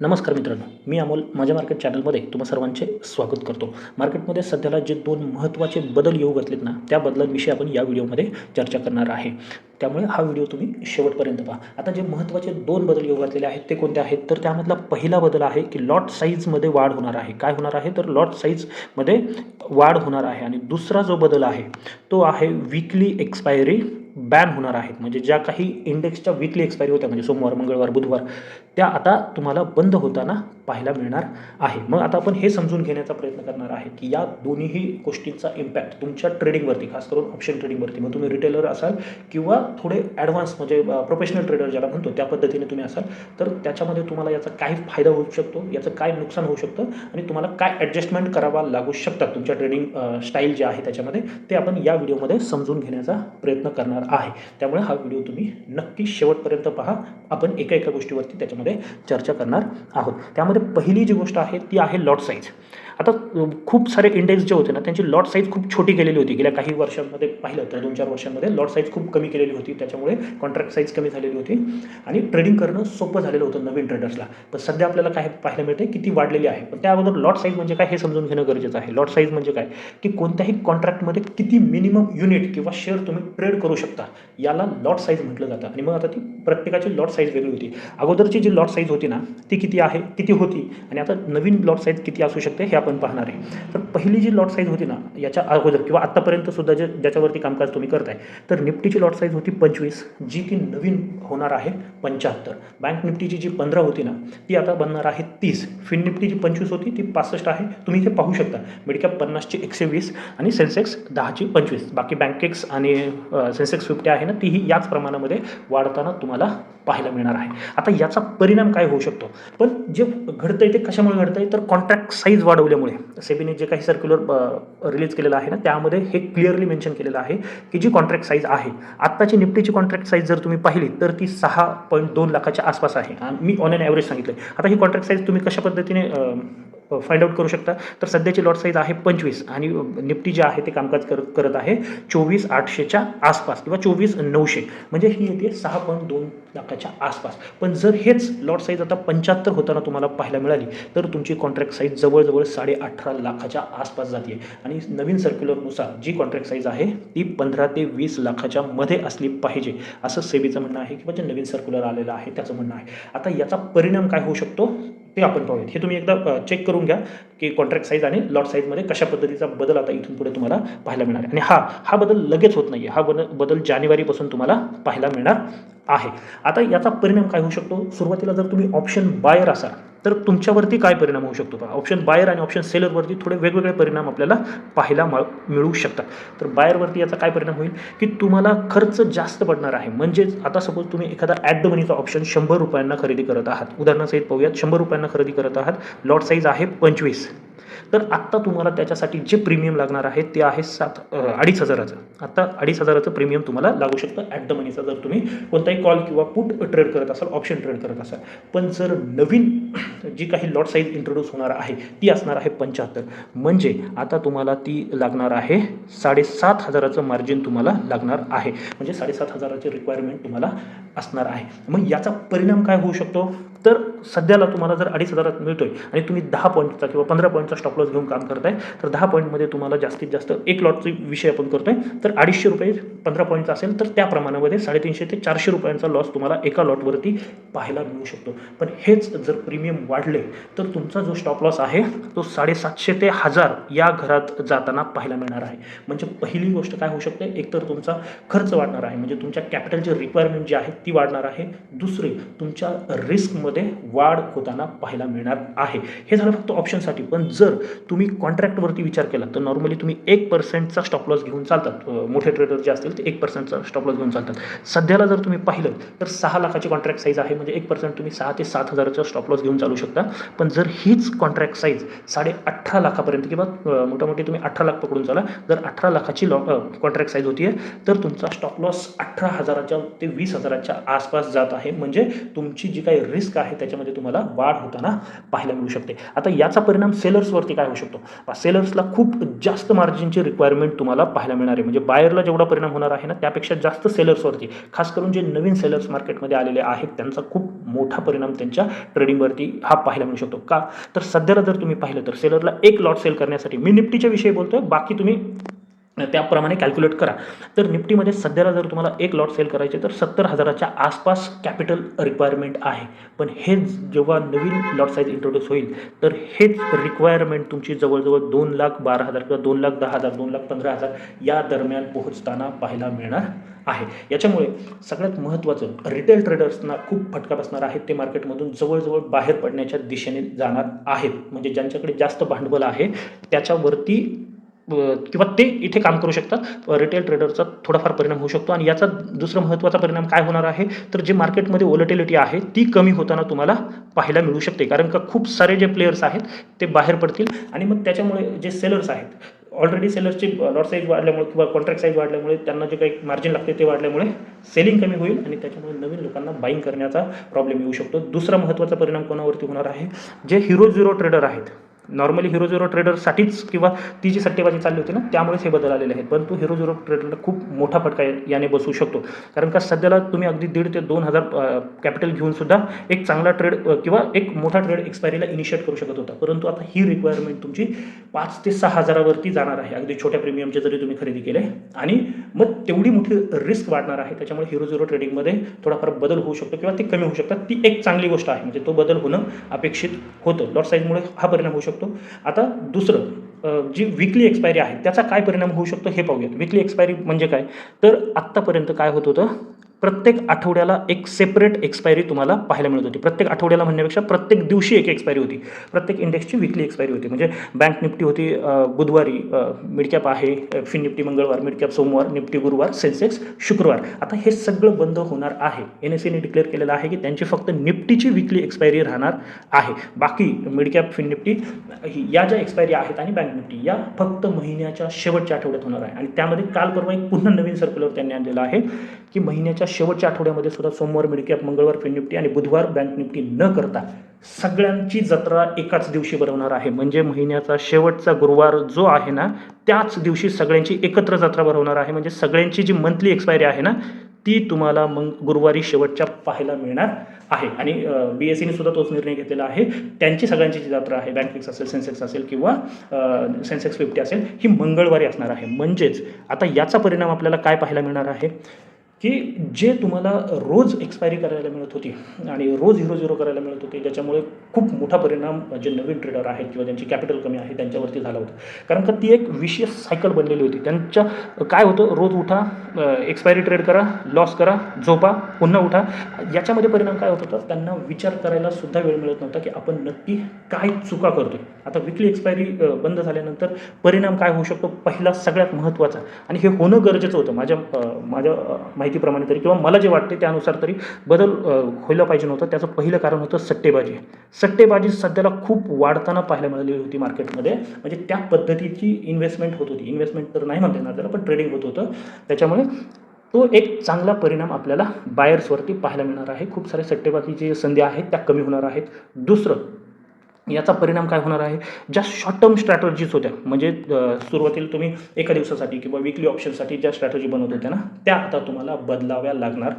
नमस्कार मित्रांनो मी अमोल माझ्या मार्केट चॅनलमध्ये तुम्हा सर्वांचे स्वागत करतो. मार्केटमध्ये सध्याला जे दोन महत्त्वाचे बदल येऊ घातलेत ना त्या बदलांविषयी आपण या व्हिडिओमध्ये चर्चा करणार आहे. त्यामुळे हा व्हिडिओ तुम्ही शेवटपर्यंत पहा. आता जे महत्त्वाचे दोन बदल येऊ घातलेले आहेत ते कोणते आहेत? तर त्यामधला पहिला बदल आहे की लॉट साईजमध्ये वाढ होणार आहे. काय होणार आहे? तर लॉट साईजमध्ये वाढ होणार आहे. आणि दुसरा जो बदल आहे तो आहे विकली एक्सपायरी बॅन होणार आहेत. म्हणजे ज्या काही इंडेक्सच्या विकली एक्सपायरी होत्या म्हणजे सोमवार मंगळवार बुधवार त्या आता तुम्हाला बंद होताना पाहायला मिळणार आहे. मग आता आपण हे समजून घेण्याचा प्रयत्न करणार आहे की या दोन्हीही गोष्टींचा इम्पॅक्ट तुमच्या ट्रेडिंगवरती खास करून ऑप्शन ट्रेडिंगवरती मग तुम्ही रिटेलर असाल किंवा थोडे ॲडव्हान्स म्हणजे प्रोफेशनल ट्रेडर ज्याला म्हणतो त्या पद्धतीने तुम्ही असाल तर त्याच्यामध्ये तुम्हाला याचा काय फायदा होऊ शकतो याचं काय नुकसान होऊ शकतं आणि तुम्हाला काय ॲडजस्टमेंट करावा लागू शकतात तुमच्या ट्रेडिंग स्टाईल जे आहे त्याच्यामध्ये ते आपण या व्हिडिओमध्ये समजून घेण्याचा प्रयत्न करणार आहे. त्यामुळे हा व्हिडिओ तुम्ही नक्की शेवटपर्यंत पहा. आपण एका एका गोष्टीवरती त्याच्यामध्ये चर्चा करणार आहोत. त्यामध्ये पहिली जी गोष्ट आहे ती आहे लॉट साईज आता खूप सारे इंडेक्स जे होते ना त्यांची लॉट साईज खूप छोटी केलेली होती. गेल्या काही वर्षांमध्ये पाहिलं तर दोन चार वर्षांमध्ये लॉट साईज खूप कमी केलेली होती. त्याच्यामुळे कॉन्ट्रॅक्ट साईज कमी झालेली होती. आणि ट्रेडिंग करणं सोपं झालेलं होतं नवीन ट्रेडर्सला पण सध्या आपल्याला काय पाहायला मिळते की ती वाढलेली आहे. पण त्या अगोदर लॉट साईज म्हणजे काय हे समजून घेणं गरजेचं आहे. लॉट साईज म्हणजे काय? की कोणत्याही कॉन्ट्रॅक्टमध्ये किती मिनिमम युनिट किंवा शेअर तुम्ही ट्रेड करू शकता. याला लॉट साईज म्हटलं जातं. आणि मग आता ती प्रत्येकाची लॉट साईज वेगळी होती. अगोदरची जी लॉट साईज होती ना ती किती आहे? किती होती? आणि आता नवीन लॉट साईज किती असू शकते हे आपण पाहणार आहे. तर पहिली जी लॉट साईज होती ना याच्या अगोदर किंवा आत्तापर्यंत सुद्धा जे ज्याच्यावरती कामकाज तुम्ही करताय तर निफ्टीची लॉट साईज होती पंचवीस जी की नवीन होणार आहे पंच्याहत्तर. बँक निफ्टीची जी पंधरा होती ना ती आता बनणार आहे तीस. फिन निफ्टी जी पंचवीस होती ती पासष्ट आहे. तुम्ही इथे पाहू शकता मिडकॅप पन्नासची एकशे वीस आणि सेन्सेक्स दहाची पंचवीस. बाकी बँकेक्स आणि सेन्सेक्स फिफ्टी आहे ना तीही याच प्रमाणामध्ये वाढताना तुम्हाला पाहायला मिळणार आहे. आता याचा परिणाम काय होऊ शकतो? पण जे घडतंय ते कशामुळे घडतंय? तर कॉन्ट्रॅक्ट साईज वाढवल्यामुळे. सेबीने जे काही सर्क्युलर रिलीज केलेलं आहे ना त्यामध्ये हे क्लिअरली मेन्शन केलेलं आहे की जी कॉन्ट्रॅक्ट साईज आहे आत्ताची निफ्टीची कॉन्ट्रॅक्ट साईज जर तुम्ही पाहिली तर ती सहा पॉईंट दोन लाखाच्या आसपास आहे. आणि मी ऑन एन ॲव्हरेज सांगितलं आता ही कॉन्ट्रॅक्ट साईज तुम्ही कशा पद्धतीने फाइंड आउट करू शकता. तर सध्याची लॉट साईज आहे पंचवीस आणि निफ्टी जे आहे ते कामकाज करत करत आहे चोवीस आठशेच्या आसपास किंवा चोवीस नऊशे. म्हणजे ही येते सहा पॉईंट दोन लाखाच्या आसपास. पण जर हेच लॉट साईज आता पंच्याहत्तर होताना तुम्हाला पाहायला मिळाली तर तुमची कॉन्ट्रॅक्ट साईज जवळजवळ साडे अठरा लाखाच्या आसपास जाते आणि नवीन सर्क्युलरनुसार जी कॉन्ट्रॅक्ट साईज आहे ती पंधरा ते वीस लाखाच्या मध्ये असली पाहिजे. असं सेबीचं म्हणणं आहे किंवा जे नवीन सर्क्युलर आलेलं आहे त्याचं म्हणणं आहे. आता याचा परिणाम काय होऊ शकतो? ते आपण पाहूयात. हे तुम्ही एकदा चेक करून घ्या की कॉन्ट्रॅक्ट साईज आणि लॉट साईजमध्ये कशा पद्धतीचा बदल आता इथून पुढे तुम्हाला पाहायला मिळणार आहे. आणि हा हा बदल लगेच होत नाही आहे हा बदल बदल जानेवारीपासून तुम्हाला पाहायला मिळणार आहे. आता याचा परिणाम काय होऊ शकतो? सुरुवातीला जर तुम्ही ऑप्शन बायर असाल तर तुमच्यावरती काय परिणाम होऊ शकतो? पहा ऑप्शन बायर आणि ऑप्शन सेलरवरती थोडे वेगवेगळे परिणाम आपल्याला पाहायला मिळू शकतात. तर बायरवरती याचा काय परिणाम होईल? की तुम्हाला खर्च जास्त पडणार आहे. म्हणजेच आता सपोज तुम्ही एखादा ॲट द मनीचा ऑप्शन शंभर रुपयांना खरेदी करत आहात. उदाहरणासहित पाहूयात शंभर रुपयांना खरेदी करत आहात. लॉट साईज आहे पंचवीस. तर आत्ता तुम्हाला त्याच्यासाठी जे प्रीमियम लागणार आहे ते आहे सात अडीच हजाराचं. आत्ता अडीच हजाराचं प्रीमियम तुम्हाला लागू शकतं. ॲट द मनीचा जर तुम्ही कोणताही कॉल किंवा पुट ट्रेड करत असाल ऑप्शन ट्रेड करत असाल. पण जर नवीन जी काही लॉट साईज इंट्रोड्यूस होणार आहे ती असणार आहे पंच्याहत्तर. म्हणजे आता तुम्हाला ती लागणार आहे साडेसात हजाराचं मार्जिन तुम्हाला लागणार आहे. म्हणजे साडेसात हजाराची रिक्वायरमेंट तुम्हाला असणार आहे. मग याचा परिणाम काय होऊ शकतो? तर सध्याला तुम्हाला जर अडीच हजारात मिळतो आहे आणि तुम्ही दहा पॉईंटचा किंवा पंधरा पॉईंटचा स्टॉप लॉस घेऊन काम करताय तर दहा पॉईंटमध्ये तुम्हाला जास्तीत जास्त एक लॉटचा विषय आपण करतोय. तर अडीचशे रुपये पंधरा पॉईंटचा असेल तर त्या प्रमाणामध्ये साडेतीनशे ते चारशे रुपयांचा लॉस तुम्हाला एका लॉटवरती पाहायला मिळू शकतो. पण हेच जर प्रीमियम वाढले तर तुमचा जो स्टॉप लॉस आहे तो साडेसातशे ते हजार या घरात जाताना पाहायला मिळणार आहे. म्हणजे पहिली गोष्ट काय होऊ शकते? एकतर तुमचा खर्च वाढणार आहे. म्हणजे तुमच्या कॅपिटलची रिक्वायरमेंट जी आहे ती वाढणार आहे. दुसरे तुमच्या रिस्कमध्ये वाढ होताना पाहायला मिळणार आहे. हे झालं फक्त ऑप्शनसाठी पण जर तुम्ही कॉन्ट्रॅक्टवरती विचार केला तर नॉर्मली तुम्ही एक पर्सेंटचा स्टॉप लॉस घेऊन चालतात मोठे ट्रेडर जे असतील ते एक पर्सेंटचा स्टॉप लॉस घेऊन चालतात. सध्याला जर तुम्ही पाहिलं तर सहा लाखाची कॉन्ट्रॅक्ट साईज आहे. म्हणजे एक पर्सेंट तुम्ही सहा ते सात हजाराचा स्टॉप लॉस घेऊन चालू शकता. पण जर हीच कॉन्ट्रॅक्ट साईज साडे अठरा लाखापर्यंत किंवा अं, मोटामोटी तुम्ही अठरा लाख पकडून चाला जर अठरा लाखाची लॉ कॉन्ट्रॅक्ट साईज होती तर तुमचा स्टॉप लॉस अठरा हजाराच्या ते वीस हजाराच्या आसपास जात आहे. म्हणजे तुमची जी काही रिस्क रिस्क आहे त्याच्यामध्ये तुम्हाला वाढ होताना पाहायला मिळू शकते. आता याचा परिणाम सेलर्सवरती काय होऊ शकतो? सेलर्सला खूप जास्त मार्जिनची रिक्वायरमेंट तुम्हाला पाहायला मिळणार आहे. म्हणजे बायरला जेवढा परिणाम होणार आहे ना त्यापेक्षा जास्त सेलर्सवरती खास करून जे नवीन सेलर्स मार्केटमध्ये आलेले आहेत त्यांचा खूप मोठा परिणाम त्यांच्या ट्रेडिंगवरती हा पाहायला मिळू शकतो. का? तर सध्याला जर तुम्ही पाहिलं तर सेलरला एक लॉट सेल करण्यासाठी मी निफ्टीच्या विषयी बोलतोय बाकी तुम्ही त्याप्रमाणे कॅल्क्युलेट करा. तर निफ्टीमध्ये सध्याला जर तुम्हाला एक लॉट सेल करायचे तर सत्तर हजाराच्या आसपास कॅपिटल रिक्वायरमेंट आहे. पण हेच जेव्हा नवीन लॉट साईज इंट्रोड्यूस होईल तर हेच रिक्वायरमेंट तुमची जवळजवळ दोन लाख बारा हजार किंवा दोन लाख दहा हजार दोन लाख पंधरा हजार या दरम्यान पोहोचताना पाहायला मिळणार आहे. याच्यामुळे सगळ्यात महत्त्वाचं रिटेल ट्रेडर्सना खूप फटका बसणार आहे ते मार्केटमधून जवळजवळ बाहेर पडण्याच्या दिशेने जाणार आहेत. म्हणजे ज्यांच्याकडे जास्त भांडवल आहे त्याच्यावरती किंवा ते इथे काम करू शकतात. रिटेल ट्रेडरचा थोडाफार परिणाम होऊ शकतो. आणि याचा दुसरा महत्त्वाचा परिणाम काय होणार आहे? तर जे मार्केटमध्ये ओलटिलिटी आहे ती कमी होताना तुम्हाला पाहायला मिळू शकते. कारण का खूप सारे जे प्लेयर्स आहेत ते बाहेर पडतील. आणि मग त्याच्यामुळे जे सेलर्स आहेत ऑलरेडी सेलर्सची लॉट साईज वाढल्यामुळे किंवा कॉन्ट्रॅक्ट साईज वाढल्यामुळे त्यांना जे काही मार्जिन लागते ते वाढल्यामुळे सेलिंग कमी होईल. आणि त्याच्यामुळे नवीन लोकांना बाईंग करण्याचा प्रॉब्लेम येऊ शकतो. दुसरा महत्त्वाचा परिणाम कोणावरती होणार आहे? जे हिरो झिरो ट्रेडर आहेत नॉर्मली हिरो झिरो ट्रेडरसाठीच किंवा ती जी सट्टेबाजी चालली होती ना त्यामुळेच हे बदल आलेले आहेत. परंतु हिरो झिरो ट्रेडरला खूप मोठा फटका याने बसू शकतो. कारण का सध्याला तुम्ही अगदी दीड ते दोन हजार कॅपिटल घेऊन सुद्धा एक चांगला ट्रेड किंवा एक मोठा ट्रेड एक्सपायरीला इनिशिएट करू शकत होता. परंतु आता ही रिक्वायरमेंट तुमची पाच ते सहा हजारावरती जाणार आहे. अगदी छोट्या प्रीमियमचे जरी तुम्ही खरेदी केले आणि मग तेवढी मोठी रिस्क वाढणार आहे. त्याच्यामुळे हिरो झिरो ट्रेडिंगमध्ये थोडाफार बदल होऊ शकतो किंवा ते कमी होऊ शकतात. ती एक चांगली गोष्ट आहे. म्हणजे तो बदल होणं अपेक्षित होतं. लॉट साईजमुळे हा परिणाम होऊ शकतो. आता दुसरं जी विकली एक्सपायरी आहे त्याचा काय परिणाम होऊ शकतो हे पाहूयात. विकली एक्सपायरी म्हणजे काय? तर आत्तापर्यंत काय होत होतं? प्रत्येक आठवड्याला एक सेपरेट एक्सपायरी तुम्हाला पाहायला मिळत होती. प्रत्येक आठवड्याला म्हणण्यापेक्षा प्रत्येक दिवशी एक एक्सपायरी होती. प्रत्येक इंडेक्सची विकली एक्सपायरी होती. म्हणजे बँक निफ्टी होती बुधवारी मिडकॅप आहे फिन निफ्टी मंगळवार मिडकॅप सोमवार निफ्टी गुरुवार सेन्सेक्स शुक्रवार. आता हे सगळं बंद होणार आहे. एन एस सीने डिक्लेअर केलेलं आहे की त्यांची फक्त निफ्टीची विकली एक्सपायरी राहणार आहे. बाकी मिडकॅप फिन निफ्टी ही- या ज्या एक्सपायरी आहेत आणि बँक निफ्टी या फक्त महिन्याच्या शेवटच्या आठवड्यात होणार आहे. आणि त्यामध्ये काल परवा एक पुन्हा नवीन सर्क्युलर त्यांनी आणलेलं आहे की महिन्याच्या शेवटच्या आठवड्यामध्ये सुद्धा सोमवार मिडकॅप मंगळवार फिन निफ्टी आणि बुधवार बँक निफ्टी न करता सगळ्यांची जत्रा एकाच दिवशी भरवणार आहे. म्हणजे महिन्याचा शेवटचा गुरुवार जो आहे ना त्याच दिवशी सगळ्यांची एकत्र जत्रा भरवणार आहे. म्हणजे सगळ्यांची जी मंथली एक्सपायरी आहे ना ती तुम्हाला मग गुरुवारी शेवटच्या पाहायला मिळणार आहे. आणि बी एस सीने सुद्धा तोच निर्णय घेतलेला आहे. त्यांची सगळ्यांची जी जत्रा आहे बँक फिक्स असेल सेन्सेक्स असेल किंवा सेन्सेक्स फिफ्टी असेल ही मंगळवारी असणार आहे. म्हणजेच आता याचा परिणाम आपल्याला काय पाहायला मिळणार आहे? की जे तुम्हाला रोज एक्सपायरी करायला मिळत होती आणि रोज हिरो झिरो करायला मिळत होते ज्याच्यामुळे खूप मोठा परिणाम जे नवीन ट्रेडर आहेत किंवा ज्यांची कॅपिटल कमी आहे त्यांच्यावरती झाला होता. कारण का ती एक विशेष सायकल बनलेली होती. त्यांच्या काय होतं? रोज उठा एक्सपायरी ट्रेड करा लॉस करा झोपा पुन्हा उठा. याच्यामध्ये परिणाम काय होत होता? त्यांना विचार करायला सुद्धा वेळ मिळत नव्हता की आपण नक्की काय चुका करतोय. आता विकली एक्सपायरी बंद झाल्यानंतर परिणाम काय होऊ शकतो? पहिला सगळ्यात महत्त्वाचा. आणि हे होणं गरजेचं होतं. माझ्या माझ्या माहितीप्रमाणे तरी किंवा मला जे वाटते त्यानुसार तरी बदल व्हायला पाहिजे नव्हतं. त्याचं पहिलं कारण होतं सट्टेबाजी. सट्टेबाजी सध्याला खूप वाढताना पाहायला मिळालेली होती मार्केटमध्ये. म्हणजे त्या पद्धतीची इन्व्हेस्टमेंट होत होती. इन्व्हेस्टमेंट तर नाही म्हणता येणार त्याला पण ट्रेडिंग होत होतं. त्याच्यामुळे तो एक चांगला परिणाम आपल्याला बायर्सवरती पाहायला मिळणार आहे. खूप सारे सट्टेबाजीची संधी आहेत त्या कमी होणार आहेत. दुसरं याचा परिणाम काय होणार आहे? ज्या शॉर्ट टर्म स्ट्रॅटर्जीज होत्या म्हणजे सुरुवातीला तुम्ही एका दिवसासाठी किंवा विकली ऑप्शनसाठी ज्या स्ट्रॅटर्जी बनवत होत्या ना त्या आता तुम्हाला बदलाव्या लागणार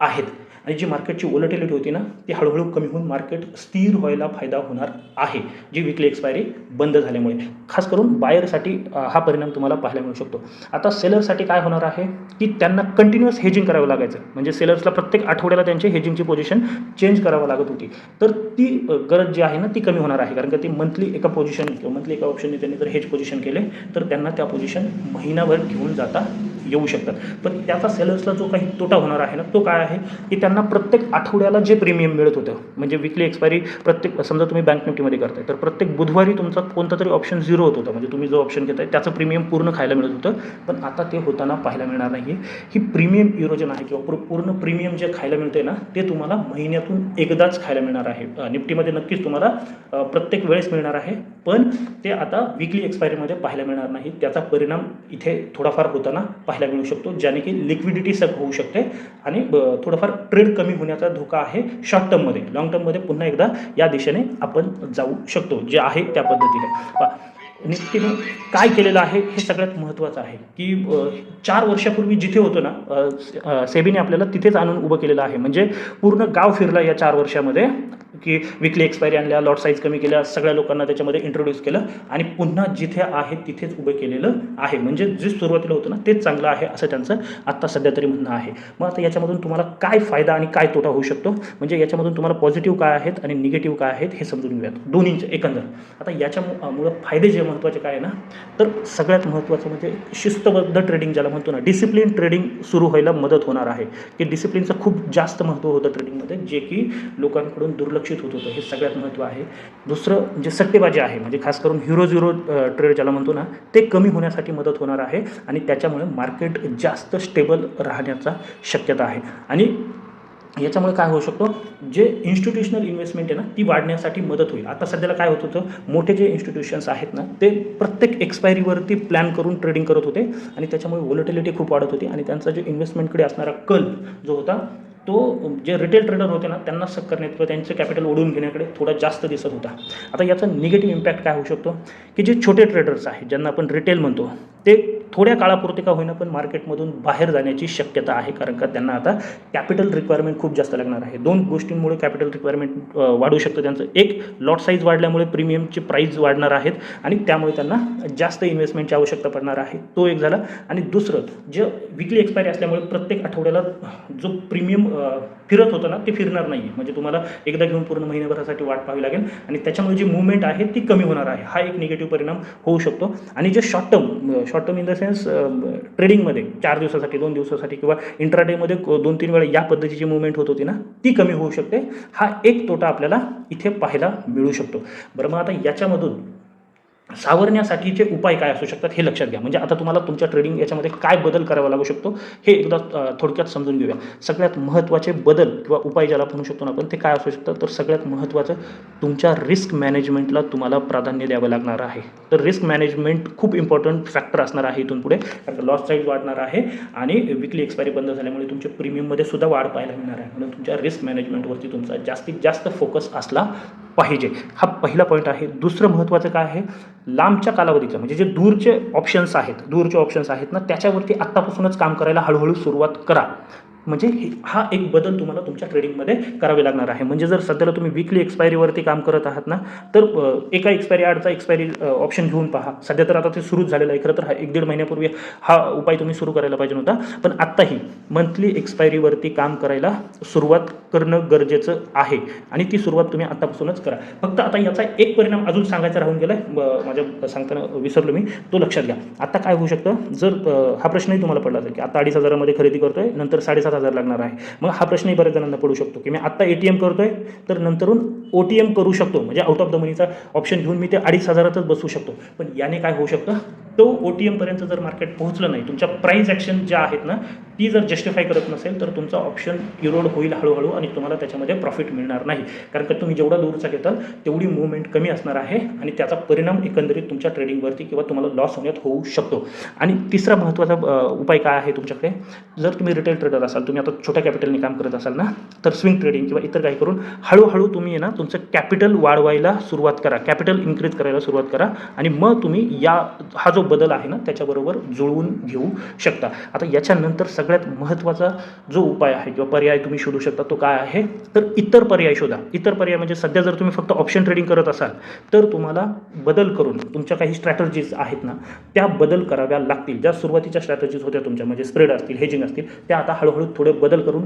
आहेत. आणि जी मार्केटची ओलटेलिटी होती ना ती हळूहळू कमी होऊन मार्केट स्थिर व्हायला फायदा होणार आहे. जी विकली एक्सपायरी बंद झाल्यामुळे. खास करून बायरसाठी हा परिणाम तुम्हाला पाहायला मिळू शकतो. आता सेलरसाठी काय होणार आहे? की त्यांना कंटिन्युअस हेजिंग करावं लागायचं. म्हणजे सेलर्सला प्रत्येक आठवड्याला त्यांची हेजिंगची पोझिशन चेंज करावं लागत होती. तर ती गरज जी आहे ना ती कमी होणार आहे. कारण का ती मंथली एका पोझिशन किंवा मंथली एका ऑप्शनने त्यांनी जर हेज पोझिशन केले तर त्यांना त्या पोझिशन महिनाभर घेऊन जाता येऊ शकतात. पण त्याचा सेलर्सला जो काही तोटा होणार आहे ना तो काय आहे? की त्यांना प्रत्येक आठवड्याला जे प्रीमियम मिळत होतं म्हणजे विकली एक्सपायरी प्रत्येक समजा तुम्ही बँक निफ्टीमध्ये करताय तर प्रत्येक बुधवारी तुमचा कोणता तरी ऑप्शन झिरो होत होता. म्हणजे तुम्ही जो ऑप्शन घेताय त्याचं प्रीमियम पूर्ण खायला मिळत होतं. पण आता ते होताना पाहायला मिळणार नाही ही प्रीमियम इरोजन आहे किंवा पूर्ण प्रीमियम जे खायला मिळते ना ते तुम्हाला महिन्यातून एकदाच खायला मिळणार आहे. निफ्टीमध्ये नक्कीच तुम्हाला प्रत्येक वेळेस मिळणार आहे. पण ते आता विकली एक्सपायरीमध्ये पाहायला मिळणार नाही. त्याचा परिणाम इथे थोडाफार होताना पाहिजे पाहायला मिळू शकतो ज्याने की लिक्विडिटी सग होऊ शकते आणि थोडंफार ट्रेड कमी होण्याचा धोका आहे शॉर्ट टर्ममध्ये लॉंग टर्ममध्ये पुन्हा एकदा या दिशेने आपण जाऊ शकतो जे आहे त्या पद्धतीने. निफ्टीने काय केलेलं आहे हे सगळ्यात महत्त्वाचं आहे. की चार वर्षापूर्वी जिथे होतो ना सेबीने आपल्याला तिथेच आणून उभं केलेलं आहे. म्हणजे पूर्ण गाव फिरला या चार वर्षामध्ये की विकली एक्सपायरी आणल्या लॉट साईज कमी केल्या सगळ्या लोकांना त्याच्यामध्ये इंट्रोड्यूस केलं आणि पुन्हा जिथे आहे तिथेच उभं केलेलं आहे. म्हणजे जे सुरुवातीला होतं ना तेच चांगलं आहे असं त्यांचं आत्ता सध्या तरी म्हणणं आहे. मग आता याच्यामधून तुम्हाला काय फायदा आणि काय तोटा होऊ शकतो? म्हणजे याच्यामधून तुम्हाला पॉझिटिव्ह काय आहेत आणि निगेटिव्ह काय आहेत हे समजून घेऊयात. दोन्हींचे एकंदर. आता याच्यामुळं फायदे जे महत्त्वाचे काय आहे ना तर सगळ्यात महत्त्वाचं म्हणजे शिस्तबद्ध ट्रेडिंग ज्याला म्हणतो ना डिसिप्लिन ट्रेडिंग सुरू व्हायला मदत होणार आहे. की डिसिप्लिनचं खूप जास्त महत्त्व होतं ट्रेडिंगमध्ये जे की लोकांकडून दुर्लक्षित होत होतं हे सगळ्यात महत्त्व आहे. दुसरं जे सट्टेबाजी आहे म्हणजे खास करून हिरो झिरो ट्रेड ज्याला म्हणतो ना ते कमी होण्यासाठी मदत होणार आहे आणि त्याच्यामुळे मार्केट जास्त स्टेबल राहण्याचा शक्यता आहे. आणि याच्यामुळे काय होऊ शकतो? जे इन्स्टिट्यूशनल इन्व्हेस्टमेंट आहे ना ती वाढण्यासाठी मदत होईल. आता सध्याला काय होत होतं? मोठे जे इन्स्टिट्यूशन्स आहेत ना ते प्रत्येक एक्सपायरीवरती प्लॅन करून ट्रेडिंग करत होते आणि त्याच्यामुळे व्होलटिलिटी खूप वाढत होती आणि त्यांचा जो इन्व्हेस्टमेंटकडे असणारा कल जो होता तो जे रिटेल ट्रेडर होते ना त्यांना सक करण्यात किंवा त्यांचं कॅपिटल ओढून घेण्याकडे थोडा जास्त दिसत होता. आता याचा निगेटिव्ह इम्पॅक्ट काय होऊ शकतो? की जे छोटे ट्रेडर्स आहेत ज्यांना आपण रिटेल म्हणतो ते थोड्या काळापुरते का होईना पण मार्केटमधून बाहेर जाण्याची शक्यता आहे. कारण का त्यांना आता कॅपिटल रिक्वायरमेंट खूप जास्त लागणार आहे. दोन गोष्टींमुळे कॅपिटल रिक्वायरमेंट वाढू शकतं त्यांचं. एक लॉट साईज वाढल्यामुळे प्रीमियमची प्राईज वाढणार आहेत आणि त्यामुळे त्यांना जास्त इन्व्हेस्टमेंटची आवश्यकता पडणार आहे. तो एक झाला. आणि दुसरं जे विकली एक्सपायरी असल्यामुळे प्रत्येक आठवड्याला जो प्रीमियम फिरत होतं ना ते फिरणार नाही म्हणजे तुम्हाला एकदा घेऊन पूर्ण महिन्याभरासाठी वाट पाहावी लागेल आणि त्याच्यामुळे जी मुवमेंट आहे ती कमी होणार आहे. हा एक निगेटिव्ह परिणाम होऊ शकतो. आणि जे short term short term in the sense ट्रेडिंगमध्ये चार दिवसासाठी दोन दिवसासाठी किंवा इंट्राडेमध्ये दोन तीन वेळा या पद्धतीची मुवमेंट होत होती ना ती कमी होऊ शकते. हा एक तोटा आपल्याला इथे पाहायला मिळू शकतो. बरं मग आता याच्यामधून सावरण्यासाठीचे उपाय काय असू शकतात हे लक्षात घ्या. म्हणजे आता तुम्हाला तुमच्या ट्रेडिंग याच्यामध्ये काय बदल करावा लागू शकतो हे एकदा थोडक्यात समजून घेऊया. सगळ्यात महत्त्वाचे बदल किंवा उपाय ज्याला म्हणू शकतो ना आपण ते काय असू शकतं? तर सगळ्यात महत्त्वाचं तुमच्या रिस्क मॅनेजमेंटला तुम्हाला प्राधान्य द्यावं लागणार आहे. तर रिस्क मॅनेजमेंट खूप इम्पॉर्टंट फॅक्टर असणार आहे इथून पुढे. कारण लॉस साईज वाढणार आहे आणि विकली एक्सपायरी बंद झाल्यामुळे तुमच्या प्रीमियममध्ये सुद्धा वाढ पाहायला मिळणार आहे. म्हणून तुमच्या रिस्क मॅनेजमेंटवरती तुमचा जास्तीत जास्त फोकस असला पाहिजे. हा पहिला पॉईंट आहे. दुसरं महत्त्वाचं काय आहे? लांबच्या कालावधीचं म्हणजे जे दूरचे ऑप्शन्स आहेत दूरचे ऑप्शन्स आहेत ना त्याच्यावरती आत्तापासूनच काम करायला हळूहळू सुरुवात करा. म्हणजे हा एक बदल तुम्हाला तुमच्या ट्रेडिंगमध्ये करावे लागणार आहे. म्हणजे जर सध्याला तुम्ही विकली एक्सपायरीवरती काम करत आहात ना तर एका एक्सपायरी आडचा एक्सपायरी ऑप्शन घेऊन पहा. सध्या तर आता ते सुरूच झालेलं आहे. खरं तर हा एक दीड महिन्यापूर्वी हा उपाय तुम्ही सुरू करायला पाहिजे होता. पण आत्ताही मंथली एक्सपायरीवरती काम करायला सुरुवात करणं गरजेचं आहे. आणि ती सुरुवात तुम्ही आत्तापासूनच करा. फक्त आता याचा एक परिणाम अजून सांगायचा राहून गेला आहे माझ्या सांगताना विसरलो मी. तो लक्षात घ्या. आता काय होऊ शकतं? जर हा प्रश्नही तुम्हाला पडला असेल की आता अडीच हजारामध्ये खरेदी करतोय नंतर साडेसात हजार लागणार आहे. मग हा प्रश्नही बऱ्याच जणांना पडू शकतो की मी आत्ता ए टी एम करतोय तर नंतरून ओ टी एम करू शकतो. म्हणजे आउट ऑफ द मनीचा ऑप्शन घेऊन मी ते अडीच हजारातच बसू शकतो. पण याने काय होऊ शकतं? तो ओ टी एमपर्यंत जर मार्केट पोहोचलं नाही तुमच्या प्राईस ॲक्शन ज्या आहेत ना ती जर जस्टिफाय करत नसेल तर तुमचा ऑप्शन इरोड होईल हळूहळू आणि तुम्हाला त्याच्यामध्ये प्रॉफिट मिळणार नाही. कारण का तुम्ही जेवढा दूरचा घेताल तेवढी मुवमेंट कमी असणार आहे आणि त्याचा परिणाम एकंदरीत तुमच्या ट्रेडिंगवरती किंवा तुम्हाला लॉस होण्यात होऊ शकतो. आणि तिसरा महत्त्वाचा उपाय काय आहे तुमच्याकडे? जर तुम्ही रिटेल ट्रेडर असाल तुम्ही आता छोट्या कॅपिटलने काम करत असाल ना तर स्विंग ट्रेडिंग किंवा इतर काही करून हळूहळू तुम्ही आहे ना तुमचं कॅपिटल वाढवायला सुरुवात करा. कॅपिटल इन्क्रीज करायला सुरुवात करा आणि मग तुम्ही या हा जो बदल आहे ना त्याच्याबरोबर जुळवून घेऊ शकता. आता याच्यानंतर सगळ्यात महत्त्वाचा जो उपाय आहे किंवा पर्याय तुम्ही शोधू शकता तो काय आहे? तर इतर पर्याय शोधा. इतर पर्याय म्हणजे सध्या जर तुम्ही फक्त ऑप्शन ट्रेडिंग करत असाल तर तुम्हाला बदल करून तुमच्या काही स्ट्रॅटर्जीज आहेत ना त्या बदल कराव्या लागतील. ज्या सुरुवातीच्या स्ट्रॅटर्जीज होत्या तुमच्या म्हणजे स्प्रेड असतील हेजिंग असतील त्या आता हळूहळू थोडे बदल करून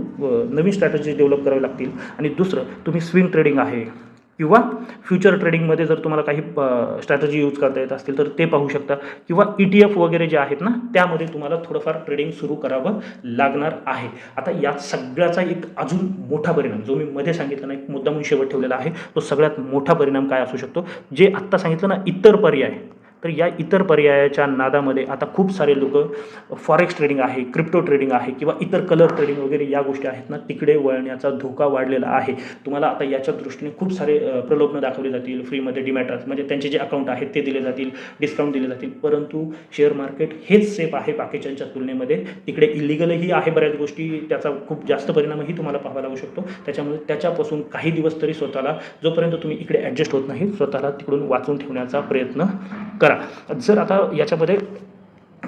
नवीन स्ट्रॅटर्जीज डेव्हलप करावे लागतील. आणि दुसरं तुम्ही स्विंग ट्रेडिंग आहे. किंवा फ्युचर ट्रेडिंगमध्ये जर तुम्हाला काही स्ट्रॅटजी यूज करता येत असतील तर ते पाहू शकता. किंवा ई टी एफ वगैरे जे आहेत ना त्यामध्ये तुम्हाला थोडंफार ट्रेडिंग सुरू करावं लागणार आहे. आता या सगळ्याचा एक अजून मोठा परिणाम जो मी मध्ये सांगितला ना एक मुद्दा म्हणून शेवट ठेवलेला आहे तो सगळ्यात मोठा परिणाम काय असू शकतो? जे आत्ता सांगितलं ना इतर पर्याय. तर या इतर पर्यायाच्या नादामध्ये आता खूप सारे लोक फॉरेक्स ट्रेडिंग आहे क्रिप्टो ट्रेडिंग आहे किंवा इतर कलर ट्रेडिंग वगैरे या गोष्टी आहेत ना तिकडे वळण्याचा धोका वाढलेला आहे. तुम्हाला आता याच्या दृष्टीने खूप सारे प्रलोभनं दाखवली जातील फ्रीमध्ये डिमॅटर्स म्हणजे त्यांचे जे अकाउंट आहेत ते दिले जातील डिस्काउंट दिले जातील. परंतु शेअर मार्केट हेच सेफ आहे बाकीच्यांच्या तुलनेमध्ये. तिकडे इलिगलही आहे बऱ्याच गोष्टी त्याचा खूप जास्त परिणामही तुम्हाला पाहावा लागू शकतो. त्याच्यामुळे त्याच्यापासून काही दिवस तरी स्वतःला जोपर्यंत तुम्ही इकडे ॲडजस्ट होत नाही स्वतःला तिकडून वाचून ठेवण्याचा प्रयत्न करा. जर आता याच्यामध्ये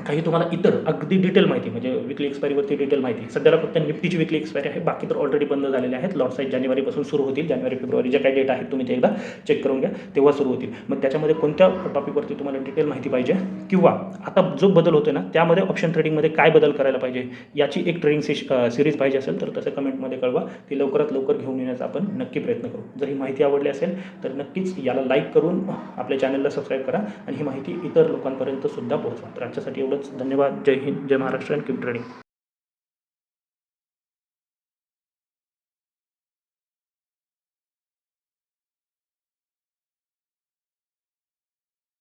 काही तुम्हाला इतर अगदी डिटेल माहिती म्हणजे विकली एक्सपायरीवरती डिटेल माहिती. सध्याला फक्त निफ्टीची विकली एक्सपायरी आहे बाकी तर ऑलरेडी बंद झालेले आहेत. लॉट साईज जानेवारीपासून सुरू होतील जानेवारी फेब्रुवारी ज्या काही डेट आहेत तुम्ही ते एकदा चेक करून घ्या तेव्हा सुरू होतील. मग त्याच्यामध्ये कोणत्या टॉपिकवरती तुम्हाला डिटेल माहिती पाहिजे? किंवा आता जो बदल होतो ना त्यामध्ये ऑप्शन ट्रेडिंगमध्ये काय बदल करायला पाहिजे? याची एक ट्रेडिंग सिश सिरीज पाहिजे असेल तर तसं कमेंटमध्ये कळवा. ती लवकरात लवकर घेऊन येण्याचा आपण नक्की प्रयत्न करू. जर ही माहिती आवडली असेल तर नक्कीच याला लाईक करून आपल्या चॅनलला सबस्क्राईब करा आणि ही माहिती इतर लोकांपर्यंत सुद्धा पोहोचवा. तर आजच्यासाठी एवढंच. धन्यवाद. जय हिंद. जय महाराष्ट्र. And keep trading